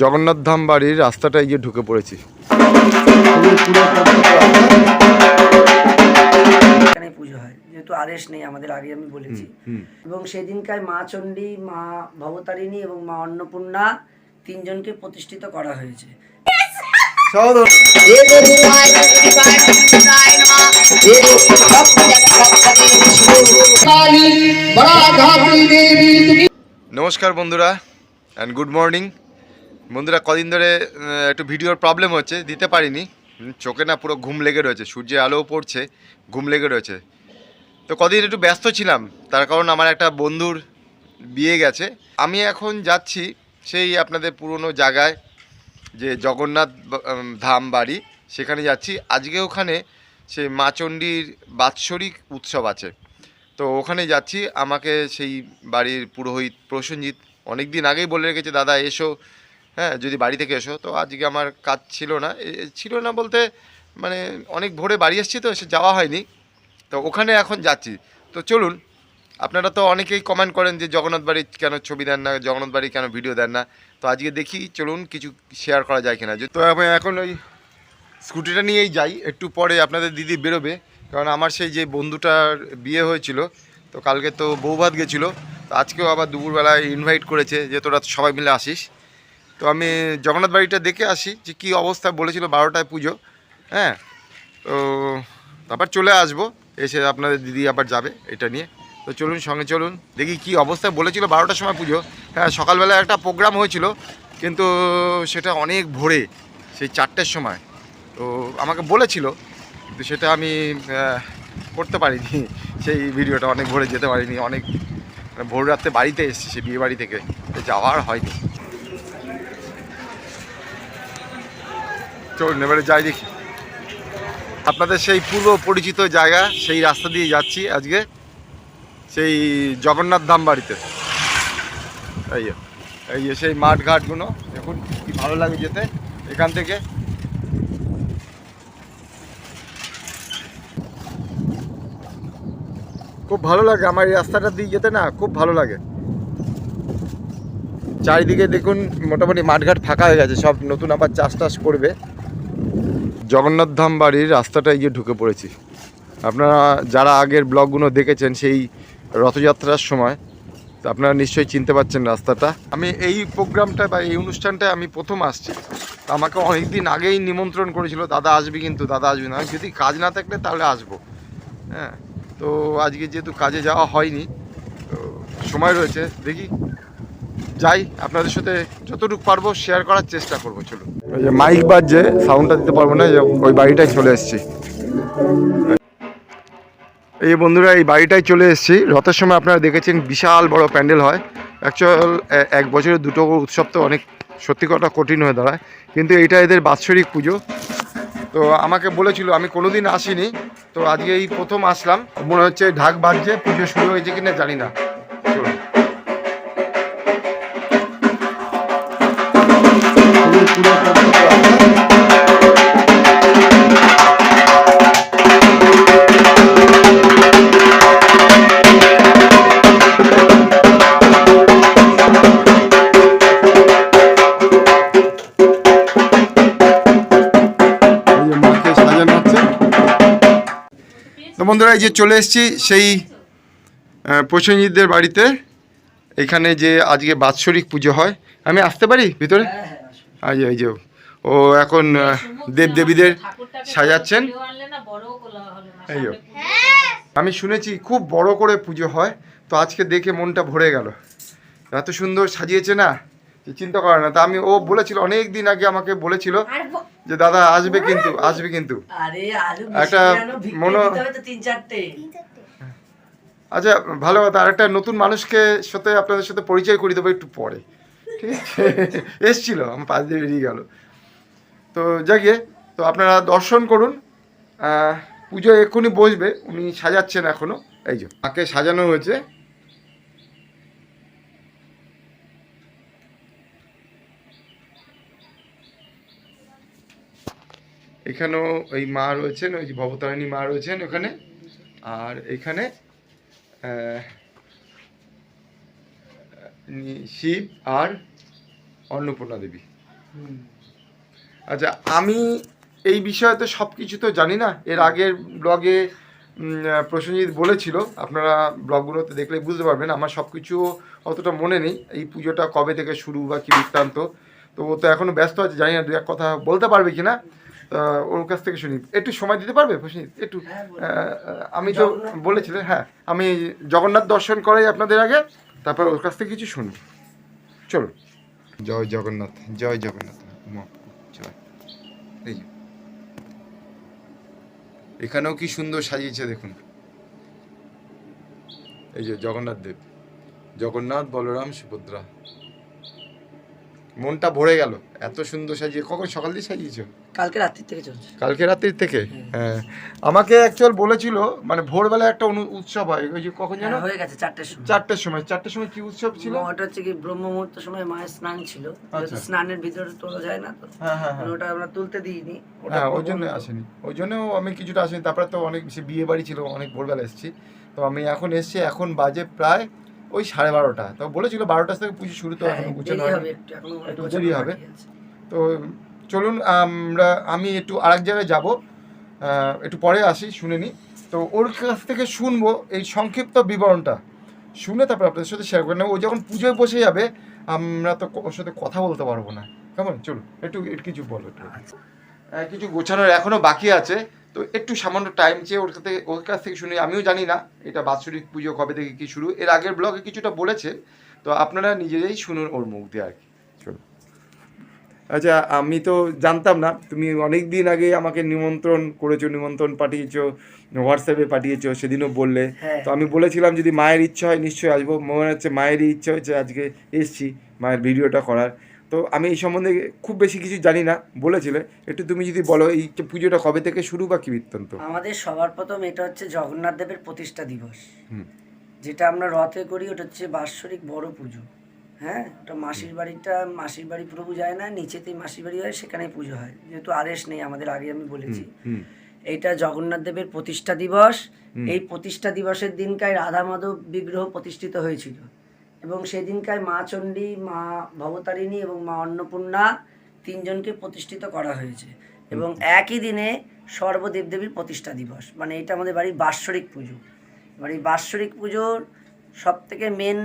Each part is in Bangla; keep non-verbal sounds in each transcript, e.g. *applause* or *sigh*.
জগন্নাথ ধাম বাড়ির রাস্তাটায় গিয়ে ঢুকে পড়েছি। এখানে পুজো হয়। যেহেতু আদেশ নেই আমাদের আগে আমি বলেছি। এবং সেদিনকার মা চণ্ডী মা ভবতারিণী এবং মা অন্নপূর্ণা তিনজনকে প্রতিষ্ঠিত করা হয়েছে। নমস্কার বন্ধুরা অ্যান্ড গুড মর্নিং বন্ধুরা কদিন ধরে একটু ভিডিওর প্রবলেম হচ্ছে, দিতে পারিনি। চোখে না পুরো ঘুম লেগে রয়েছে, সূর্যের আলোও পড়ছে, ঘুম লেগে রয়েছে। তো কদিন একটু ব্যস্ত ছিলাম, তার কারণ আমার একটা বন্ধুর বিয়ে গেছে। আমি এখন যাচ্ছি সেই আপনাদের পুরনো জায়গায়, যে জগন্নাথ ধাম বাড়ি, সেখানে যাচ্ছি। আজকে ওখানে সেই মাচণ্ডীর বাৎসরিক উৎসব আছে। তো ওখানে যাচ্ছি, আমাকে সেই বাড়ির পুরোহিত প্রসেনজিৎ অনেক দিন আগেই বলে রেখেছে, দাদা, এসো। হ্যাঁ যদি বাড়ি থেকে এসো। তো আজকে আমার কাজ ছিল না। ছিল না বলতে মানে অনেক ভোরে বাড়ি এসেছি তো, সে যাওয়া হয়নি। তো ওখানে এখন যাচ্ছি। তো চলুন, আপনারা তো অনেকেই কমেন্ট করেন যে জগন্নাথ বাড়ি কেন ছবি দেন না, জগন্নাথ বাড়ি কেন ভিডিও দেন না। তো আজকে দেখি, চলুন কিছু শেয়ার করা যায় কিনা। তো আমি এখন ওই স্কুটিটা নিয়েই যাই। একটু পরে আপনাদের দিদি বেরোবে। কারণ আমার সেই যে বন্ধুটার বিয়ে হয়েছিল, তো কালকে তো বৌভাত গেছিল। তো আজকেও আবার দুপুরবেলায় ইনভাইট করেছে যে তোরা সবাই মিলে আসিস। তো আমি জগন্নাথ বাড়িটা দেখে আসি যে কী অবস্থা বলেছিল বারোটায় পুজো হ্যাঁ? তো তারপর চলে আসব, এসে আপনাদের দিদি আবার যাবে এটা নিয়ে। তো চলুন, সঙ্গে চলুন, দেখি কি অবস্থায় বলেছিল বারোটার সময় পুজো। হ্যাঁ সকালবেলা একটা প্রোগ্রাম হয়েছিল, কিন্তু সেটা অনেক ভোরে, সেই চারটের সময়। তো আমাকে বলেছিল, কিন্তু সেটা আমি করতে পারিনি, সেই ভিডিওটা অনেক ভোরে যেতে পারিনি, অনেক মানে ভোর রাত্রে বাড়িতে এসেছি সে বিয়ে বাড়ি থেকে যাওয়ার হয়নি। চলুন, এবারে যাই দেখি। আপনাদের সেই পূর্ব পরিচিত জায়গা, সেই রাস্তা দিয়ে যাচ্ছি আজকে, সেই জগন্নাথ ধাম বাড়িতে। এই এই সেই মাঠ ঘাটগুলো, দেখুন কি ভালো লাগে যেতে, এখান থেকে। খুব ভালো লাগে আমার এই রাস্তাটা দিয়ে যেতে না, খুব ভালো লাগে। চারিদিকে দেখুন, মোটামুটি মাঠঘাট ফাঁকা হয়ে গেছে, সব নতুন আবার চাষ টাস করবে। জগন্নাথ ধাম বাড়ির রাস্তাটায় গিয়ে ঢুকে পড়েছি। আপনারা যারা আগের ব্লগগুলো দেখেছেন সেই রথযাত্রার সময়, তো আপনারা নিশ্চয়ই চিনতে পারছেন রাস্তাটা। আমি এই প্রোগ্রামটা বা এই অনুষ্ঠানটায় আমি প্রথম আসছি। আমাকে অনেক দিন আগেই নিমন্ত্রণ করেছিল, দাদা আসবি কিন্তু, দাদা আসবি না। যদি কাজ না থাকলে তাহলে আসব। হ্যাঁ তো আজকে যেহেতু কাজে যাওয়া হয়নি, তো সময় রয়েছে, দেখি যাই, আপনাদের সাথে যতটুকু পারব শেয়ার করার চেষ্টা করব, চলুন। ওই যে মাইক বাজছে সাউন্ডটা দিতে পারব না ওই বাড়িটায় চলে এসেছি। এই বন্ধুরা, এই বাড়িটায় চলে এসেছি। রথের সময় আপনারা দেখেছেন বিশাল বড় প্যান্ডেল হয়। অ্যাকচুয়াল এক বছরে দুটো উৎসব তো অনেক, সত্যি কথা কঠিন হয়ে দাঁড়ায়। কিন্তু এটা এদের বাৎসরিক পুজো। তো আমাকে বলেছিল, আমি কোনোদিন আসিনি। তো আজকে এই প্রথম আসলাম। মনে হচ্ছে ঢাক বাজছে, পুজো শুরু হয়েছে কিনা জানি না। বন্ধুরা এই যে চলে এসেছি সেই আহ, প্রসেনজিৎদের বাড়িতে। এখানে যে আজকে বাৎসরিক পুজো হয়। আমি আসতে পারি ভিতরে? হ্যাঁ হ্যাঁ আসুন। এই যে ও এখন আহ, দেব দেবীদের সাজাচ্ছেন। এই আমি শুনেছি খুব বড় করে পুজো হয় তো আজকে দেখে মনটা ভরে গেল। এত সুন্দর সাজিয়েছে না চিন্তা করে না। তা আমি ও বলেছিল অনেক দিন আগে আমাকে বলেছিল যে দাদা আসবে কিন্তু আসবে কিন্তু। একটা মনো- আচ্ছা ভালো কথা। আর একটা নতুন মানুষকে সাথে আপনাদের সাথে পরিচয় করে দেবো একটু পরে। ঠিক *laughs* আছে এসছিল, আমার পাশ দিয়ে বেরিয়ে গেল। তো যাকে তো আপনারা দর্শন করুন। পুজো এক্ষুনি বসবে, উনি সাজাচ্ছেন এখনও। এই যে, মাকে সাজানো হয়েছে। এখানেও ওই মা রয়েছেন, ওই যে ভবতারিণী মা রয়েছেন ওখানে। আর এখানে শিব আর অন্নপূর্ণা দেবী। আচ্ছা আমি এই বিষয়ে তো সব কিছু তো জানি না। এর আগের ব্লগে প্রসেনজিৎ বলেছিল আপনারা ব্লগগুলোতে দেখলে বুঝতে পারবেন আমার সব কিছু অতটা মনে নেই। এই পুজোটা কবে থেকে শুরু বা কী বৃত্তান্ত তো ও তো এখনও ব্যস্ত আছে জানি না দু এক কথা বলতে পারবে কি না তা ওর কাছ থেকে শুনি। একটু সময় দিতে পারবে প্রসেনজিৎ? একটু হ্যাঁ, আমি তো বলেছিলেন হ্যাঁ আমি জগন্নাথ দর্শন করাই আপনাদের আগে। তারপর ওর কাছ থেকে কিছু শুনি। চলো। জয় জগন্নাথ জয় জগন্নাথ। এই। এখানেও কি সুন্দর সাজিয়েছে দেখুন। এই যে জগন্নাথ দেব। জগন্নাথ, বলরাম, সুভদ্রা। মনটা ভরে গেল। এত সুন্দর সাজিয়ে। কখন? সকাল দিয়ে সাজিয়েছো? কালকে রাত্রি থেকে চলছে। কালকে রাত্রির থেকে? হ্যাঁ। আমাকে অ্যাকচুয়াল বলেছিল মানে ভোরবেলা একটা উৎসব হয়। ওই যে কখন যেন? হ্যাঁ, হয়ে গেছে চারটের সময়। চারটের সময়। চারটের সময় কি উৎসব ছিল? ওটা হচ্ছে কি ব্রহ্ম মুহূর্ত সময় মায়ের স্নান ছিল। আচ্ছা। স্নানের ভিতরে তোলা যায় না তো। হ্যাঁ হ্যাঁ হ্যাঁ। ওটা আমরা তুলতে দিইনি। ওটা হ্যাঁ ওই জন্য আসেনি। ওই জন্যও আমি কিছুটা আসেনি। তারপরে তো অনেক বিয়ে বাড়ি ছিল অনেক ভোরবেলা এসেছি। তো আমি এখন এসেছি এখন বাজে প্রায় ওই সাড়ে বারোটা। তো বলেছিল বারোটা থেকে পুজো শুরু তো হ্যাঁ, এখন গুছানো একটু এখনও দেরি হবে। তো চলুন আমরা আমি একটু আরেক জায়গায় যাব। একটু পরে আসি শুনে নিই। তো ওর কাছ থেকে শুনব এই সংক্ষিপ্ত বিবরণটা। শুনে তারপর আপনাদের সাথে শেয়ার করে নেব। ও যখন পুজোয় বসে যাবে আমরা তো ওর সাথে কথা বলতে পারব না। কেমন? চলুন একটু একটু কিছু বলো একটু। আচ্ছা। কিছু গোছানোর এখনও বাকি আছে। তো একটু সামান্য টাইম চেয়ে ওর কাছে ওর কাছ থেকে শুনি আমিও জানি না এটা বাৎসরিক পুজো কবে থেকে কি শুরু। এর আগের ব্লগে কিছুটা বলেছে তো আপনারা নিজেরাই শুনুন ওর মুখ দিয়ে আর কি। আচ্ছা আমি তো জানতাম না তুমি অনেক দিন আগে আমাকে নিমন্ত্রণ করেছ নিমন্ত্রণ পাঠিয়েছো হোয়াটসঅ্যাপে পাঠিয়েছো সেদিনও বললে। হ্যাঁ। তো আমি বলেছিলাম যদি মায়ের ইচ্ছা হয় নিশ্চয়ই আসব। মনে হচ্ছে মায়েরই ইচ্ছা হয়েছে আজকে এসছি মায়ের ভিডিওটা করার। তো আমি এই সম্বন্ধে খুব বেশি কিছু জানি না বলেছিলে। একটু তুমি যদি বলো এই পুজোটা কবে থেকে শুরু বা কি বৃত্তান্ত? আমাদের সবার প্রথম এটা হচ্ছে জগন্নাথ দেবের প্রতিষ্ঠা দিবস। যেটা আমরা রথে করি ওটা হচ্ছে বাৎসরিক বড় পুজো। হ্যাঁ? ওটা মাসির বাড়িটা মাসির বাড়ি প্রভু যায় না নিচেতেই মাসির বাড়ি হয় সেখানেই পুজো হয়। যেহেতু আদেশ নেই আমাদের আগে আমি বলেছি। এইটা জগন্নাথ দেবের প্রতিষ্ঠা দিবস। এই প্রতিষ্ঠা দিবসের দিনকায় রাধা মাধব বিগ্রহ প্রতিষ্ঠিত হয়েছিল। এবং সেদিনকায় মা চণ্ডী মা ভবতারিণী এবং মা অন্নপূর্ণা তিনজনকে প্রতিষ্ঠিত করা হয়েছে। এবং একই দিনে সর্বদেবদেবীর প্রতিষ্ঠা দিবস। মানে এটা আমাদের বাড়ির বাৎসরিক পুজো। এবার এই বাৎসরিক পুজোর সব থেকে মেন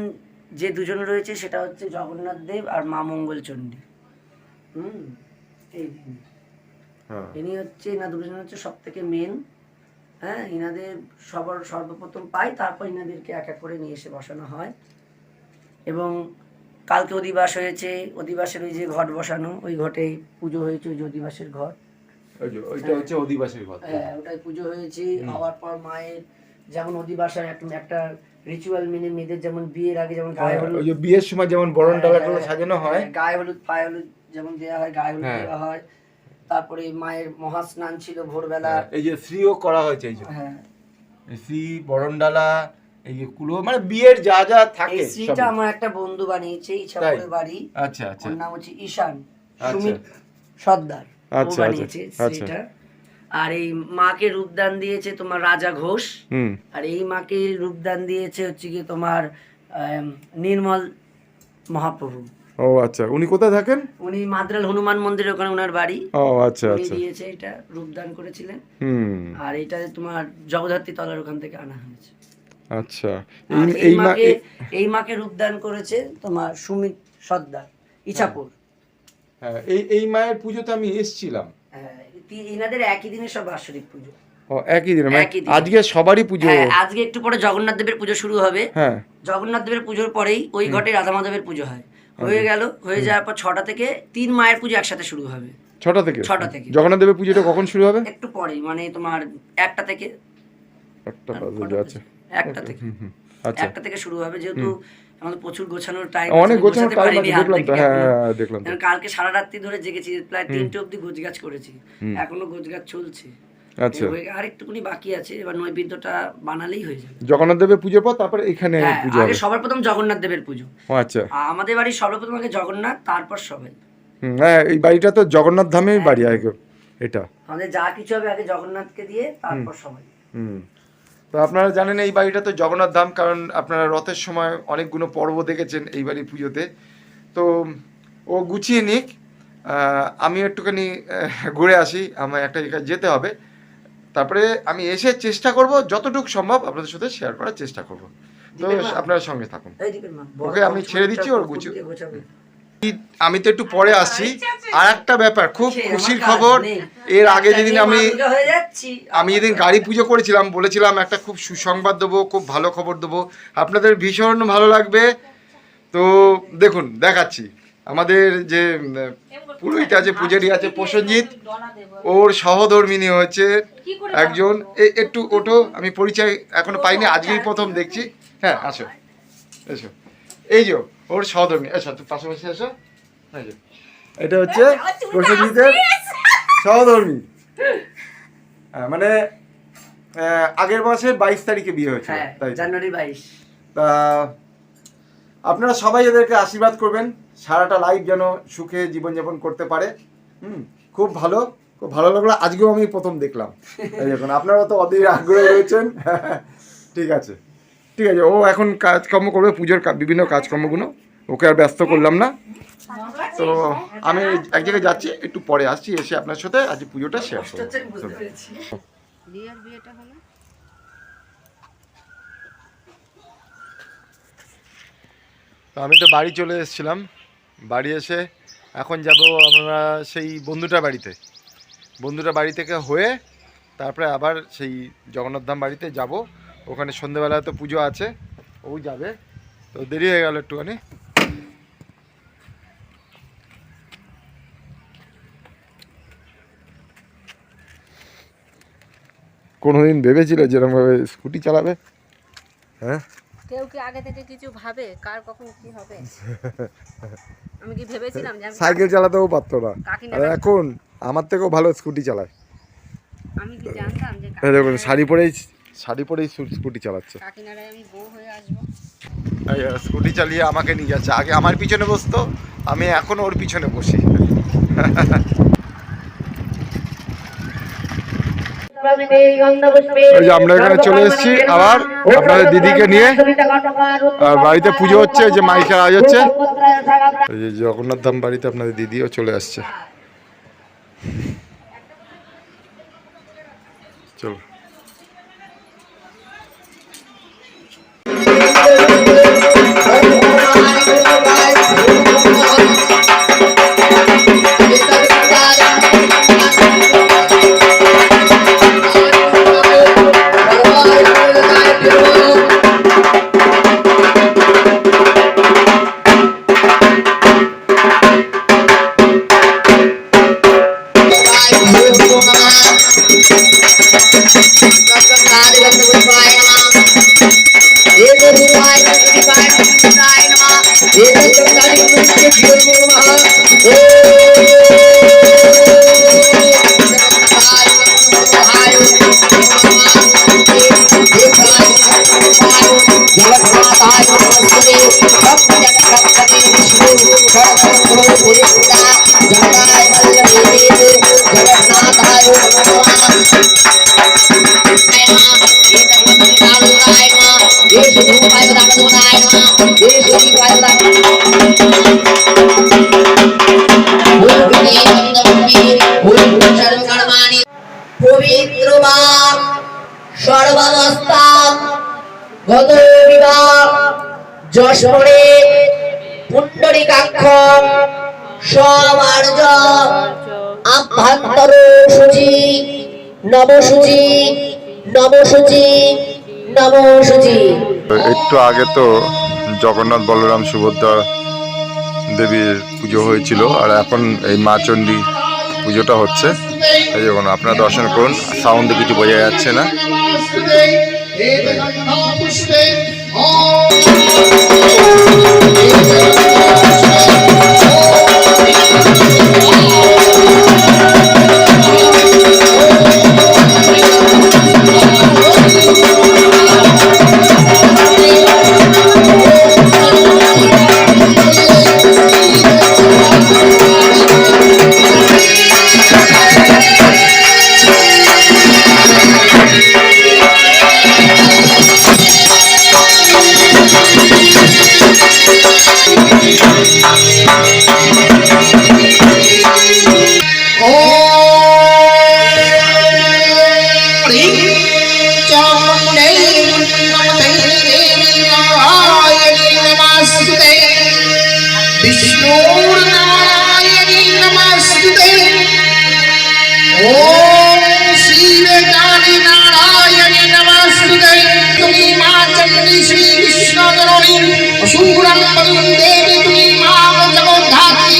যে দুজন রয়েছে সেটা হচ্ছে জগন্নাথ দেব আর মা মঙ্গল চণ্ডী। হুম? এই দিন। হ্যাঁ। ইনি হচ্ছে এনা দুজন হচ্ছে সব থেকে মেন হ্যাঁ ইনাদের সবার সর্বপ্রথম পাই তারপর ইনাদেরকে এক এক করে নিয়ে এসে বসানো হয়। এবং কালকে অধিবাস হয়েছে অধিবাসের ওই যে ঘট বসানো ওই ঘটে পুজো হয়েছে ওই যে অধিবাসের ঘট। ওই ওইটা হচ্ছে অধিবাসীর কথা হ্যাঁ ওটাই পুজো হয়েছে হওয়ার পর মায়ের যেমন অধিবাসের একটা রিচুয়াল মেনে মেয়েদের যেমন বিয়ের আগে যেমন গায়ে হলুদ ওই যে বিয়ের সময় যেমন বরণ ডালাগুলো হ্যাঁ, সাজানো হয়। হ্যাঁ, গায়ে হলুদ পায়ে হলুদ যেমন দেওয়া হয় গায়ে হলুদ হ্যাঁ। দেওয়া হয়। তারপরে মায়ের মহাস্নান ছিল ভোরবেলা। এই যে শ্রীও করা হয়েছে এই যে। হ্যাঁ। শ্রী বরণডালা এই যে কুলো মানে বিয়ের যা যা থাকে এই সবই। আমার একটা বন্ধু বানিয়েছে বাড়ি। আচ্ছা আচ্ছা। ওর নাম হচ্ছে ঈশান। আচ্ছা। সুমিত সর্দার। ও আচ্ছা, বানিয়েছে আচ্ছা। আর এই মাকে রূপদান দিয়েছে তোমার রাজা ঘোষ। আর এই মাকে রূপদান দিয়েছে হচ্ছে কি তোমার নির্মল মহাপ্রভু। ও আচ্ছা। উনি কোথায় থাকেন? উনি মাদ্রাল হনুমান মন্দিরের ওখানে ওনার বাড়ি। ও আচ্ছা আচ্ছা। দিয়েছে এটা রূপদান করেছিলেন। হুম। আর এটা তোমার জগদ্ধাত্রী তলার ওখান থেকে আনা হয়েছে। আচ্ছা। এই মাকে এই মাকে রূপদান করেছে তোমার সুমিত সর্দার ইছাপুর। হ্যাঁ এই এই মায়ের পুজোতে আমি এসেছিলাম। হ্যাঁ, এনাদের একই দিনে সব বাৎসরিক পুজো। ও একই দিনে মানে। আজকে সবারই পুজো। হ্যাঁ আজকে একটু পরে জগন্নাথ দেবের পুজো শুরু হবে। হ্যাঁ। জগন্নাথ দেবের পুজোর পরেই ওই ঘটে রাধা মাধবের পুজো হয়। হয়ে গেল হয়ে যাওয়ার পর ছটা থেকে তিন মায়ের পুজো একসাথে শুরু হবে। ছটা থেকে? ছটা থেকে। জগন্নাথ দেবের পুজোটা কখন শুরু হবে? একটু পরেই মানে তোমার একটা থেকে। একটা বাজে আচ্ছা একটা থেকে। আচ্ছা। একটা থেকে শুরু হবে যেহেতু আমাদের প্রচুর গোছানোর টাইম অনেক গোছানোর টাইম আছে দেখলাম তো হ্যাঁ হ্যাঁ, হ্যাঁ, দেখলাম তো। কালকে সারা রাত্রি ধরে জেগেছি প্রায় তিনটে অবধি গোছগাছ করেছি। এখনও গোছগাছ চলছে। আচ্ছা। হয়ে- আর একটুকুনি বাকি আছে এবার নৈবেদ্যটা বানালেই হয়ে যাবে। জগন্নাথ দেবের পুজোর পর তারপরে এখানে হ্যাঁ পুজো আগে সবার প্রথম জগন্নাথ দেবের পুজো। ও আচ্ছা। আমাদের বাড়ির সর্বপ্রথম আগে জগন্নাথ তারপর সবাই হ্যাঁ এই বাড়িটা তো জগন্নাথ ধামেই বাড়ি আগে এটা। আমাদের যা কিছু হবে আগে জগন্নাথকে দিয়ে তারপর সবাই হুম। তো আপনারা জানেন এই বাড়িটা তো জগন্নাথ ধাম কারণ আপনারা রথের সময় অনেকগুলো পর্ব দেখেছেন এই বাড়ির পুজোতে। তো ও গুছিয়ে নিক আমি একটুখানি ঘুরে আসি আমার একটা জায়গায় যেতে হবে। তারপরে আমি এসে চেষ্টা করব যতটুকু সম্ভব আপনাদের সাথে শেয়ার করার চেষ্টা করব। তো আপনারা সঙ্গে থাকুন। বড় ওকে আমি ছেড়ে দিচ্ছি, ওর গুছিয়ে-। আমি তো একটু পরে আসছি। আর একটা ব্যাপার খুব খুশির খবর এর আগে যেদিন আমি হয়ে আমি যেদিন গাড়ি পুজো করেছিলাম বলেছিলাম একটা খুব সুসংবাদ দেবো খুব ভালো খবর দেবো। আপনাদের ভীষণ ভালো লাগবে। তো দেখুন দেখাচ্ছি। আমাদের যে পুরোহিত আছে পূজারি আছে প্রসেনজিৎ। ওর সহধর্মিনী হচ্ছে একজন। এ- একটু ওঠো আমি পরিচয় এখনও পাইনি আজকেই প্রথম দেখছি। হ্যাঁ আসো। এসো। এই যে ওর সহধর্মী। এসো তুমি পাশাপাশি এসো এই যে। এটা হচ্ছে প্রসেনজিতের সহধর্মী। হ্যাঁ, মানে আগের মাসে বাইশ তারিখে বিয়ে হয়েছে হ্যাঁ তাই জানুয়ারি বাইশ। তা আপনারা সবাই এদেরকে আশীর্বাদ করবেন সারাটা লাইফ যেন সুখে জীবনযাপন করতে পারে। হুম খুব ভালো খুব ভালো লাগল। আজকেও আমি প্রথম দেখলাম। এই দেখুন আপনারা তো অধীর আগ্রহে রয়েছেন। *laughs* ঠিক আছে। ঠিক আছে ও এখন কাজকর্ম করবে পুজোর বিভিন্ন কাজকর্মগুলো। ওকে আর ব্যস্ত করলাম না। তো আমি এক জায়গায় যাচ্ছি একটু পরে আসছি এসে আপনার সাথে আজ পুজোটা শেয়ার করব। হলো? তো আমি তো বাড়ি চলে এসেছিলাম। বাড়ি এসে এখন যাব আমরা সেই বন্ধুটার বাড়িতে। বন্ধুটার বাড়ি থেকে হয়ে তারপরে আবার সেই জগন্নাথ ধাম বাড়িতে যাব। ওখানে সন্ধেবেলা তো পুজো আছে ও যাবে। তো দেরি হয়ে গেল একটুখানি। কোনোদিন ভেবেছিল যেরকমভাবে স্কুটি চালাবে? হ্যাঁ? কেউ কি আগে থেকে কিছু ভাবে কার কখন কি হবে? *laughs* আমি কি ভেবেছিলাম যে সাইকেল চালাতেও পারতো না। আর এখন আমার থেকেও ভালো স্কুটি চালায়। আমি কি জানতাম যে দেখুন শাড়ি পরেই শাড়ি পরেই স্কুটি চালাচ্ছে। হয়ে স্কুটি চালিয়ে আমাকে নিয়ে যাচ্ছে। আগে আমার পিছনে বসতো আমি এখন ওর পিছনে বসি। এই যে আমরা এখানে চলে এসেছি আবার আপনাদের দিদিকে নিয়ে। আর বাড়িতে পুজো হচ্ছে যে মাইকের আওয়াজ হচ্ছে। এই যে জগন্নাথ ধাম বাড়িতে আপনাদের দিদিও চলে আসছে। সর্বাবস্থা গত বিবাহ যশোরে পুণ্ডরিকাক্ষ একটু আগে তো জগন্নাথ বলরাম সুভদ্রা দেবীর পুজো হয়েছিল আর এখন এই মা চণ্ডী পুজোটা হচ্ছে। এই দর্শন করুন সাউন্ড কিছু বোঝা যাচ্ছে না। Oh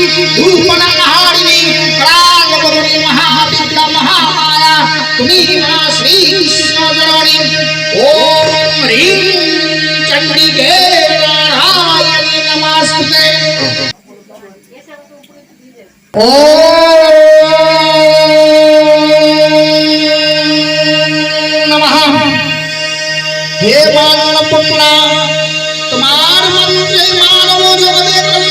जगद्धात्री धूपनहारिणी करालवरुणी महाविद्या महामाया तुम्ही मा श्री कृष्ण ओम ह्रीं चंडिके नारायणी नमस्ते। ओम नमः। हे मानव पुत्र तुम्हार मन से मानव जगत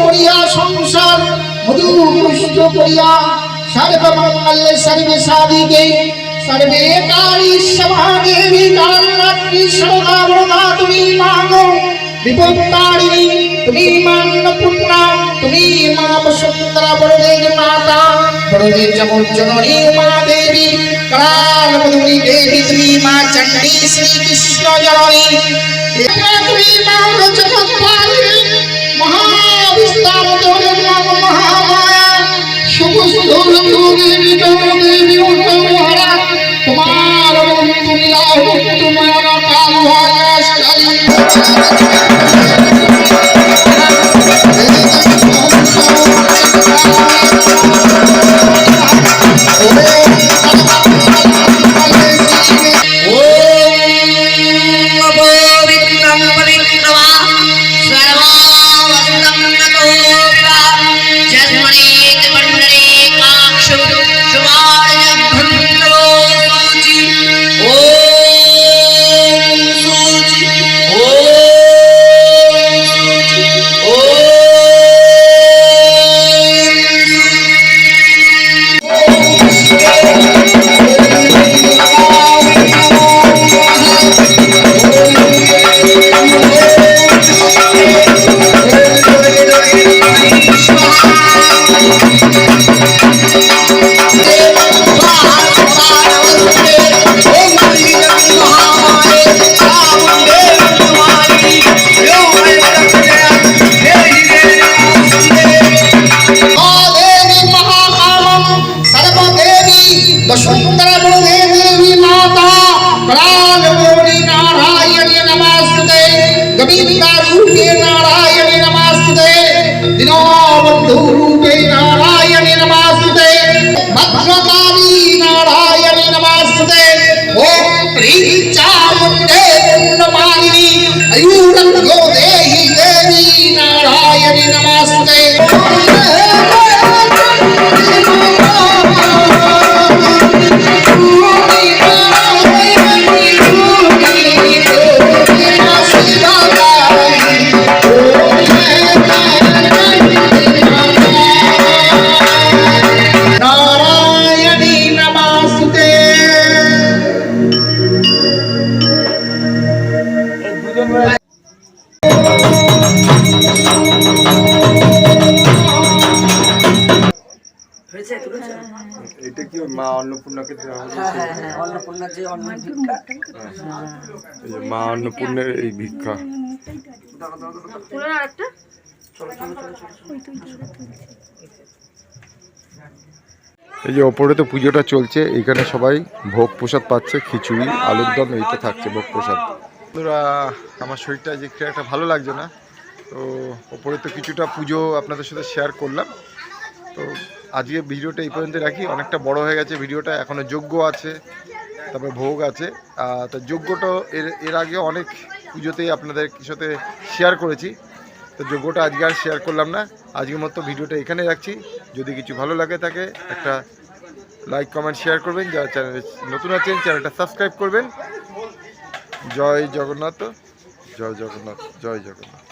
করিয়া সংসার মধুপুষ্ট করিয়া সর্বমঙ্গল সর্বে সাধিকে, সর্বে কালী সমাদেবী কালরাত্রি সর্বাবরণা তুমি মাগো। বিপত্তারিণী, তুমি মান পুত্রা, তুমি মা বসুন্ধরা বড়দের মাতা। বড়দের জগৎ জননী মা দেবী, কাল মধুরী দেবী, তুমি মা চণ্ডী শ্রী কৃষ্ণ জননী। তুমি মা জগৎ নাম মহামায়া সমস্ত দেবী দেবী উত্তমহারা তোমার তুমি কাল। বসন্তরা বড় মা অন্নপূর্ণের এই ভিক্ষা। এই যে ওপরে তো পুজোটা চলছে, এখানে সবাই ভোগ প্রসাদ পাচ্ছে, খিচুড়ি, আলুর দম এইটা থাকছে ভোগ প্রসাদ। বন্ধুরা, আমার শরীরটা যে খুব একটা ভালো লাগছে না। তো ওপরে তো কিছুটা পুজো আপনাদের সাথে শেয়ার করলাম। তো আজকে ভিডিওটা এই পর্যন্ত রাখি। অনেকটা বড় হয়ে গেছে, ভিডিওটা এখনও যোগ্য আছে। তারপরে ভোগ আছে। তো যোগ্যটা এর এর আগে অনেক পুজোতেই আপনাদের সাথে শেয়ার করেছি। তো যোগ্যটা আজকে আর শেয়ার করলাম না। আজকের মতো ভিডিওটা এখানে রাখছি। যদি কিছু ভালো লাগে থাকে, একটা লাইক কমেন্ট শেয়ার করবেন। যারা চ্যানেলে নতুন আছেন চ্যানেলটা সাবস্ক্রাইব করবেন। জয় জগন্নাথ জয় জগন্নাথ জয় জগন্নাথ।